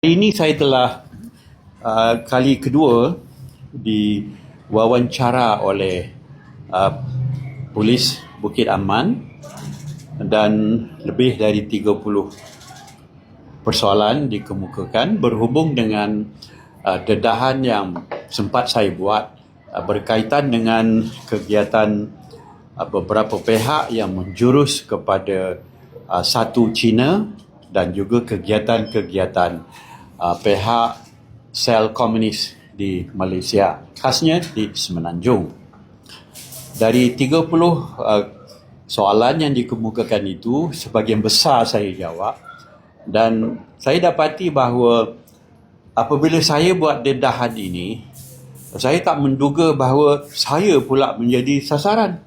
Hari ini saya telah uh, kali kedua diwawancara oleh uh, polis Bukit Aman dan lebih dari 30 persoalan dikemukakan berhubung dengan uh, dedahan yang sempat saya buat uh, berkaitan dengan kegiatan uh, beberapa pihak yang menjurus kepada uh, satu Cina dan juga kegiatan-kegiatan uh, pihak sel komunis di Malaysia, khasnya di Semenanjung. Dari 30 uh, soalan yang dikemukakan itu, sebagian besar saya jawab dan saya dapati bahawa apabila saya buat dedahan ini, saya tak menduga bahawa saya pula menjadi sasaran.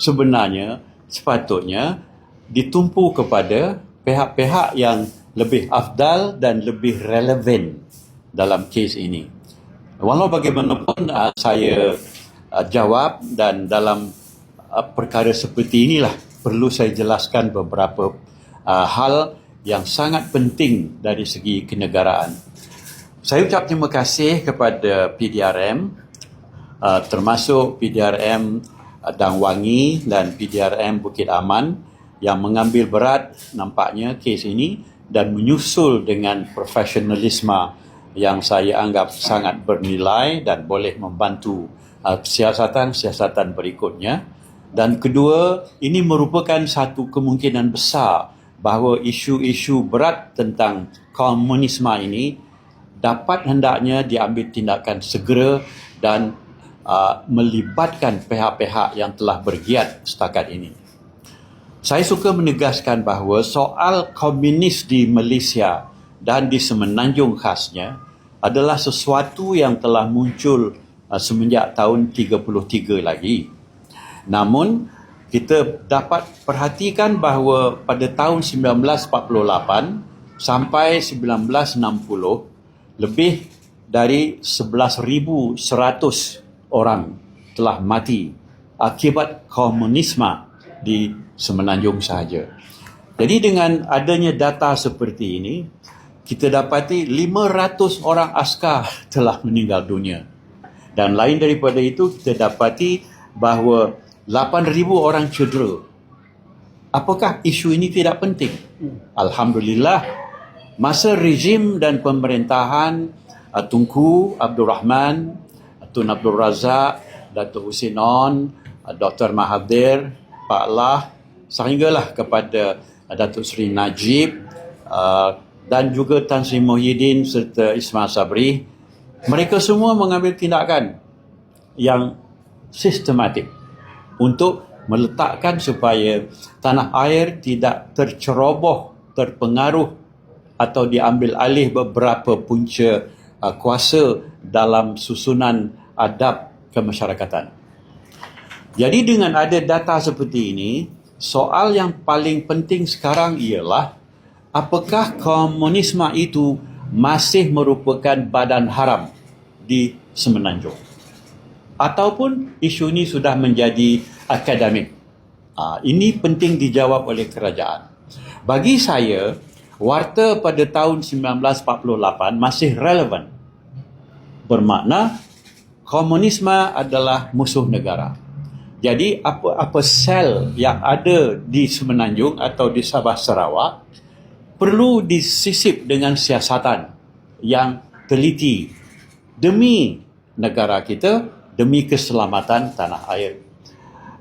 Sebenarnya, sepatutnya ditumpu kepada pihak-pihak yang lebih afdal dan lebih relevan dalam kes ini. Walau bagaimanapun uh, saya uh, jawab dan dalam uh, perkara seperti inilah perlu saya jelaskan beberapa uh, hal yang sangat penting dari segi kenegaraan. Saya ucap terima kasih kepada PDRM uh, termasuk PDRM uh, Dang Wangi dan PDRM Bukit Aman yang mengambil berat nampaknya kes ini dan menyusul dengan profesionalisme yang saya anggap sangat bernilai dan boleh membantu uh, siasatan-siasatan berikutnya. Dan kedua, ini merupakan satu kemungkinan besar bahawa isu-isu berat tentang komunisme ini dapat hendaknya diambil tindakan segera dan uh, melibatkan pihak-pihak yang telah bergiat setakat ini. Saya suka menegaskan bahawa soal komunis di Malaysia dan di Semenanjung khasnya adalah sesuatu yang telah muncul uh, semenjak tahun 33 lagi. Namun kita dapat perhatikan bahawa pada tahun 1948 sampai 1960 lebih dari 11,100 orang telah mati akibat komunisme di Semenanjung sahaja. Jadi dengan adanya data seperti ini, kita dapati 500 orang askar telah meninggal dunia. Dan lain daripada itu, kita dapati bahawa 8,000 orang cedera. Apakah isu ini tidak penting? Alhamdulillah, masa rejim dan pemerintahan uh, Tunku Abdul Rahman, Tun Abdul Razak, Datuk Husin On, uh, Dr. Mahathir, Pak Lah sehinggalah kepada Datuk Seri Najib uh, dan juga Tan Sri Muhyiddin serta Ismail Sabri mereka semua mengambil tindakan yang sistematik untuk meletakkan supaya tanah air tidak terceroboh, terpengaruh atau diambil alih beberapa punca uh, kuasa dalam susunan adab kemasyarakatan. Jadi dengan ada data seperti ini, soal yang paling penting sekarang ialah apakah komunisme itu masih merupakan badan haram di Semenanjung? Ataupun isu ini sudah menjadi akademik? Ha, ini penting dijawab oleh kerajaan. Bagi saya, warta pada tahun 1948 masih relevan. Bermakna komunisme adalah musuh negara. Jadi apa-apa sel yang ada di Semenanjung atau di Sabah Sarawak perlu disisip dengan siasatan yang teliti demi negara kita, demi keselamatan tanah air.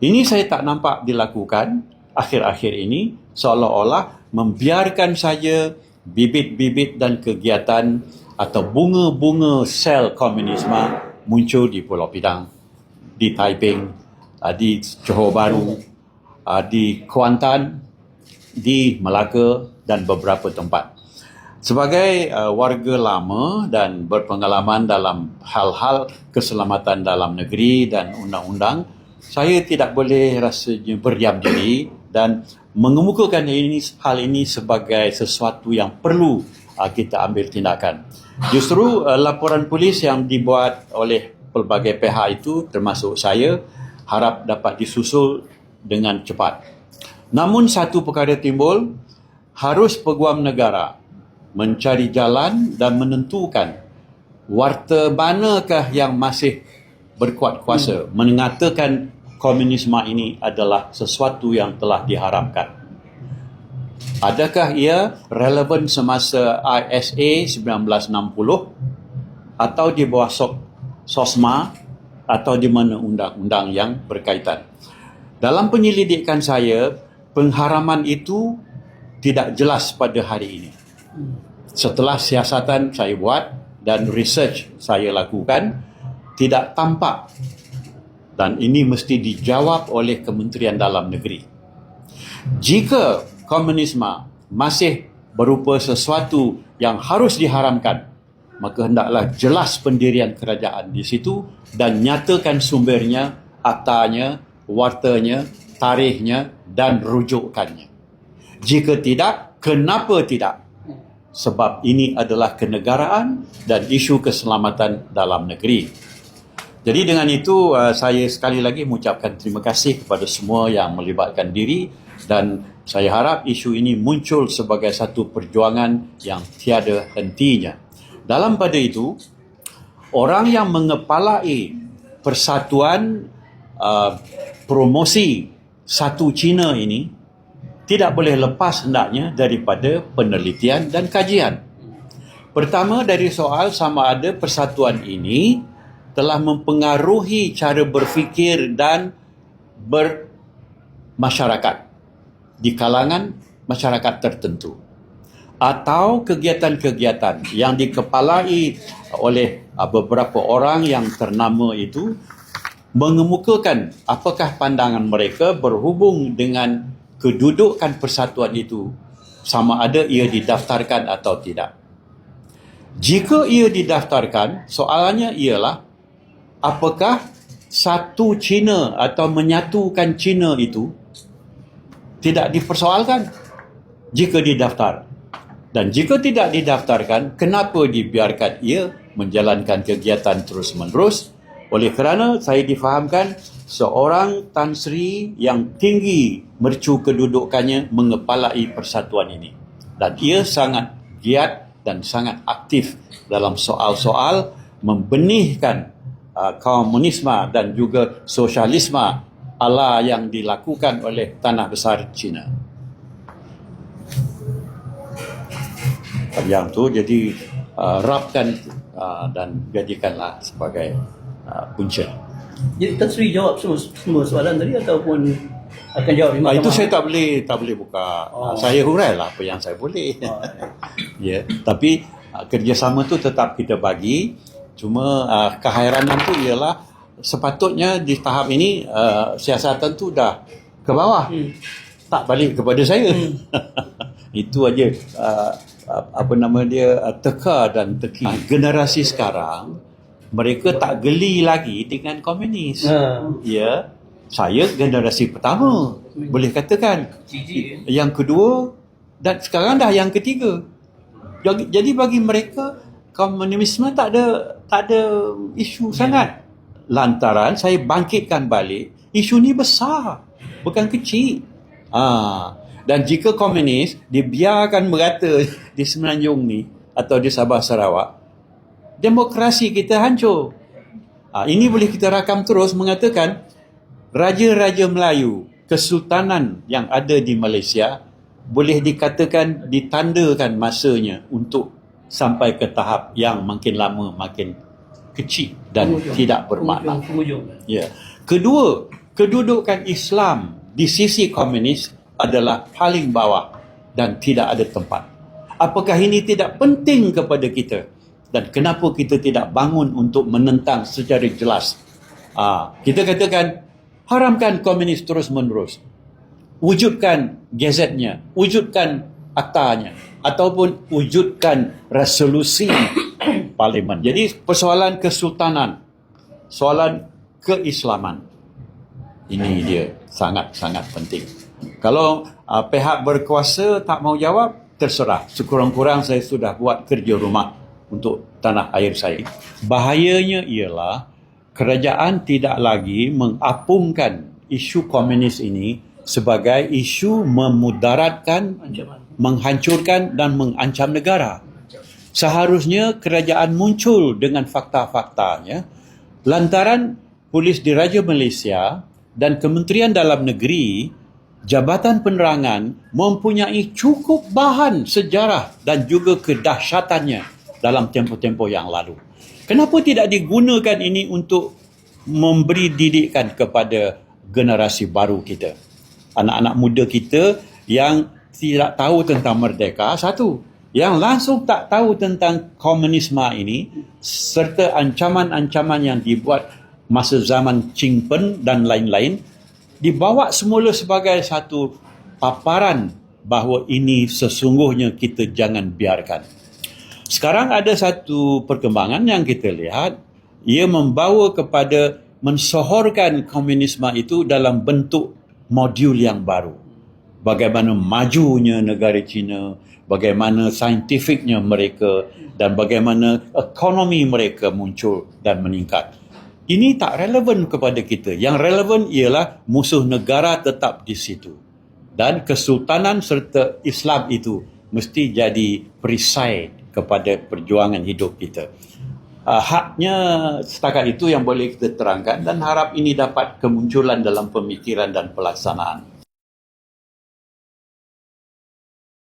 Ini saya tak nampak dilakukan akhir-akhir ini seolah-olah membiarkan saja bibit-bibit dan kegiatan atau bunga-bunga sel komunisme muncul di Pulau Pinang, di Taiping, di Johor Bahru, di Kuantan, di Melaka dan beberapa tempat. Sebagai uh, warga lama dan berpengalaman dalam hal-hal keselamatan dalam negeri dan undang-undang, saya tidak boleh rasanya berdiam diri dan mengemukakan ini, hal ini sebagai sesuatu yang perlu uh, kita ambil tindakan. Justru uh, laporan polis yang dibuat oleh pelbagai pihak itu termasuk saya harap dapat disusul dengan cepat. Namun satu perkara timbul, harus peguam negara mencari jalan dan menentukan warta manakah yang masih berkuat kuasa hmm. mengatakan komunisme ini adalah sesuatu yang telah diharamkan. Adakah ia relevan semasa ISA 1960 atau di bawah SOSMA atau di mana undang-undang yang berkaitan? Dalam penyelidikan saya, pengharaman itu tidak jelas pada hari ini. Setelah siasatan saya buat dan research saya lakukan, tidak tampak dan ini mesti dijawab oleh Kementerian Dalam Negeri. Jika komunisme masih berupa sesuatu yang harus diharamkan, maka hendaklah jelas pendirian kerajaan di situ dan nyatakan sumbernya, aktanya, wartanya, tarikhnya dan rujukannya. Jika tidak, kenapa tidak? Sebab ini adalah kenegaraan dan isu keselamatan dalam negeri. Jadi dengan itu uh, saya sekali lagi mengucapkan terima kasih kepada semua yang melibatkan diri dan saya harap isu ini muncul sebagai satu perjuangan yang tiada hentinya. Dalam pada itu, orang yang mengepalai persatuan uh, promosi satu Cina ini tidak boleh lepas hendaknya daripada penelitian dan kajian. Pertama dari soal sama ada persatuan ini telah mempengaruhi cara berfikir dan bermasyarakat di kalangan masyarakat tertentu atau kegiatan-kegiatan yang dikepalai oleh uh, beberapa orang yang ternama itu mengemukakan apakah pandangan mereka berhubung dengan kedudukan persatuan itu sama ada ia didaftarkan atau tidak. Jika ia didaftarkan, soalannya ialah apakah satu Cina atau menyatukan Cina itu tidak dipersoalkan jika didaftar. Dan jika tidak didaftarkan, kenapa dibiarkan ia menjalankan kegiatan terus-menerus? Oleh kerana saya difahamkan seorang Tan Sri yang tinggi mercu kedudukannya mengepalai persatuan ini. Dan ia sangat giat dan sangat aktif dalam soal-soal membenihkan uh, komunisme dan juga sosialisme ala yang dilakukan oleh tanah besar China. Yang tu jadi uh, rapkan uh, dan jadikanlah sebagai uh, punca. Jadi Tan Sri jawab semua, semua soalan tadi ataupun akan jawab di mahkamah? Itu saya tak boleh tak boleh buka. Oh. Saya hurailah apa yang saya boleh. Oh. ya, tapi uh, kerjasama tu tetap kita bagi Cuma uh, kehairanan tu ialah sepatutnya di tahap ini uh, siasatan tu dah ke bawah. Hmm. Tak balik kepada saya. Hmm. Itu aja uh, apa nama dia uh, teka dan teki. Uh, generasi sekarang mereka tak geli lagi dengan komunis. Hmm. Ya. Saya generasi pertama hmm. boleh katakan. Yang kedua dan sekarang dah yang ketiga. Jadi bagi mereka komunisme tak ada tak ada isu yeah. sangat. Lantaran saya bangkitkan balik, isu ni besar, bukan kecil. Ah, dan jika komunis dibiarkan merata di Semenanjung ni atau di Sabah Sarawak, demokrasi kita hancur. Ah, ini boleh kita rakam terus mengatakan raja-raja Melayu, kesultanan yang ada di Malaysia boleh dikatakan ditandakan masanya untuk sampai ke tahap yang makin lama makin kecil dan Ujung. tidak bermakna. Ya. Kedua, kedudukan Islam di sisi komunis adalah paling bawah dan tidak ada tempat. Apakah ini tidak penting kepada kita? Dan kenapa kita tidak bangun untuk menentang secara jelas? Ah, kita katakan haramkan komunis terus menerus. Wujudkan gazetnya, wujudkan aktanya ataupun wujudkan resolusi parlimen. Jadi persoalan kesultanan, soalan keislaman. Ini dia sangat-sangat penting. Kalau uh, pihak berkuasa tak mau jawab, terserah. Sekurang-kurang saya sudah buat kerja rumah untuk tanah air saya. Bahayanya ialah kerajaan tidak lagi mengapungkan isu komunis ini sebagai isu memudaratkan menghancurkan dan mengancam negara. Seharusnya kerajaan muncul dengan fakta-faktanya lantaran Polis Diraja Malaysia dan Kementerian Dalam Negeri Jabatan Penerangan mempunyai cukup bahan sejarah dan juga kedahsyatannya dalam tempoh-tempoh yang lalu. Kenapa tidak digunakan ini untuk memberi didikan kepada generasi baru kita? Anak-anak muda kita yang tidak tahu tentang merdeka, satu. Yang langsung tak tahu tentang komunisme ini serta ancaman-ancaman yang dibuat masa zaman Ching Pen dan lain-lain dibawa semula sebagai satu paparan bahawa ini sesungguhnya kita jangan biarkan. Sekarang ada satu perkembangan yang kita lihat ia membawa kepada mensohorkan komunisme itu dalam bentuk modul yang baru. Bagaimana majunya negara China, bagaimana saintifiknya mereka dan bagaimana ekonomi mereka muncul dan meningkat. Ini tak relevan kepada kita. Yang relevan ialah musuh negara tetap di situ. Dan kesultanan serta Islam itu mesti jadi perisai kepada perjuangan hidup kita. Uh, haknya setakat itu yang boleh kita terangkan dan harap ini dapat kemunculan dalam pemikiran dan pelaksanaan.